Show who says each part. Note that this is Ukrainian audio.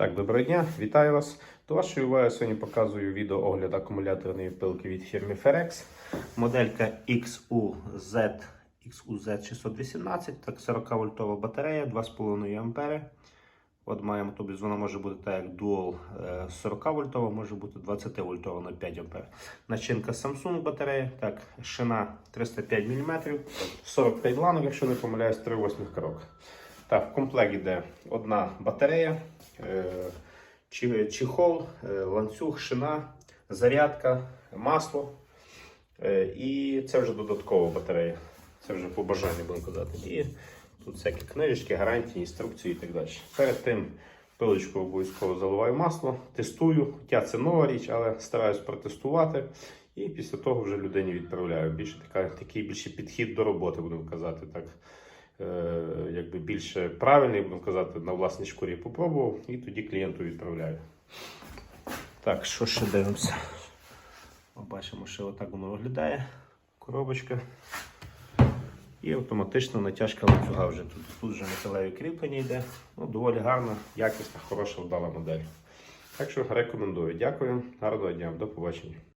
Speaker 1: Так, доброго дня, вітаю вас. До вашої уваги сьогодні показую відео огляд акумуляторної пилки від фірми Ferex. Моделька XUZ, XUZ618, так 40 вольтова батарея, 2,5 А. От маємо, тобто вона може бути так як Dual е, 40 вольтова, може бути 20 вольтова на 5 А. Начинка Samsung батарея, так, шина 305 мм, 45 ланок, якщо не помиляюсь, 3,8 коробка. Так, в комплект йде одна батарея, е, чехол, е, ланцюг, шина, зарядка, масло. Е, І це вже додаткова батарея. Це вже по бажанню, будемо казати. І тут всякі книжечки, гарантії, інструкції і так далі. Перед тим пилочку обов'язково заливаю масло, тестую. Хоча це нова річ, але стараюсь протестувати. І після того вже людині відправляю. Більше така, такий більше підхід до роботи, будемо казати. так. Е, якби більше правильний, будемо казати, на власній шкурі попробував і тоді клієнту відправляю. Так, що ще дивимося? О, Бачимо, що отак воно виглядає. Коробочка. І автоматично натяжка ланцюга вже тут. Тут вже металеві кріплення йде. Ну, доволі гарна, якісна, хороша, вдала модель. Так що рекомендую. Дякую, гарного дня, до побачення.